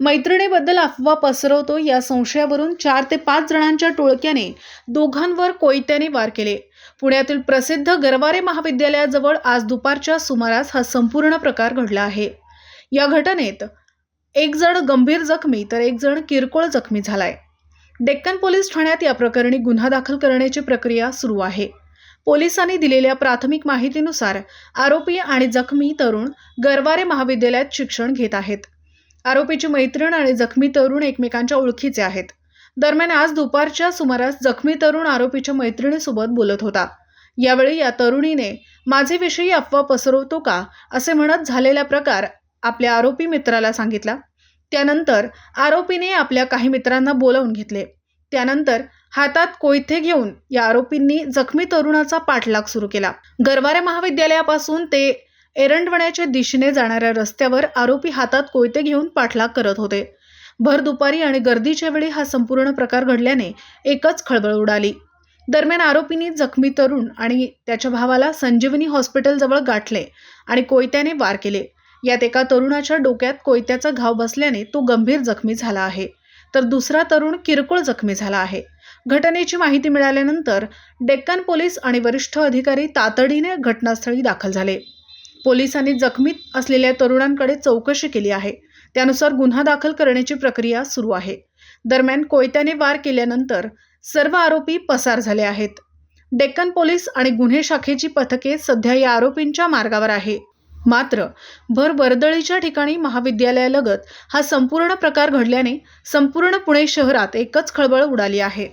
मैत्रिणीबद्दल अफवा पसरवतो या संशयावरून चार ते पाच जणांच्या टोळक्याने दोघांवर कोयत्याने वार केले. पुण्यातील प्रसिद्ध गरवारे महाविद्यालयाजवळ आज दुपारच्या सुमारास हा संपूर्ण प्रकार घडला आहे. या घटनेत एक जण गंभीर जखमी तर एक जण किरकोळ जखमी झालाय. डेक्कन पोलीस ठाण्यात या प्रकरणी गुन्हा दाखल करण्याची प्रक्रिया सुरू आहे. पोलिसांनी दिलेल्या प्राथमिक माहितीनुसार आरोपी आणि जखमी तरुण गरवारे महाविद्यालयात शिक्षण घेत आहेत. आरोपीची मैत्रीण आणि जखमी तरुण एकमेकांच्या ओळखीचे आहेत. दरम्यान आज दुपारच्या सुमारास जखमी तरुण आरोपीच्या मैत्रिणीसोबत बोलत होता. यावेळी या तरुणीने माझे विषयी अफवा पसरवतो का? असे म्हणत झालेला प्रकार आपल्या आरोपी मित्राला सांगितला. त्यानंतर आरोपीने आपल्या काही मित्रांना बोलावून घेतले. त्यानंतर हातात कोयथे घेऊन या आरोपींनी जखमी तरुणाचा पाठलाग सुरू केला. गरवारे महाविद्यालयापासून ते एरंडवण्याच्या दिशेने जाणाऱ्या रस्त्यावर आरोपी हातात कोयते घेऊन पाठलाग करत होते. भर दुपारी आणि गर्दीच्या वेळी हा संपूर्ण प्रकार घडल्याने एकच खळबळ उडाली. दरम्यान आरोपींनी जखमी तरुण आणि त्याच्या भावाला संजीवनी हॉस्पिटलजवळ गाठले आणि कोयत्याने वार केले. यात एका तरुणाच्या डोक्यात कोयत्याचा घाव बसल्याने तो गंभीर जखमी झाला आहे. तर दुसरा तरुण किरकोळ जखमी झाला आहे. घटनेची माहिती मिळाल्यानंतर डेक्कन पोलीस आणि वरिष्ठ अधिकारी तातडीने घटनास्थळी दाखल झाले. पोलिसांनी जखमी असलेल्या तरुणांकडे चौकशी केली आहे. त्यानुसार गुन्हा दाखल करण्याची प्रक्रिया सुरू आहे. दरम्यान कोयत्याने वार केल्यानंतर सर्व आरोपी पसार झाले आहेत. डेक्कन पोलीस आणि गुन्हे शाखेची पथके सध्या या आरोपींच्या मार्गावर आहे. मात्र भर वर्दळीच्या ठिकाणी महाविद्यालयालगत हा संपूर्ण प्रकार घडल्याने संपूर्ण पुणे शहरात एकच खळबळ उडाली आहे.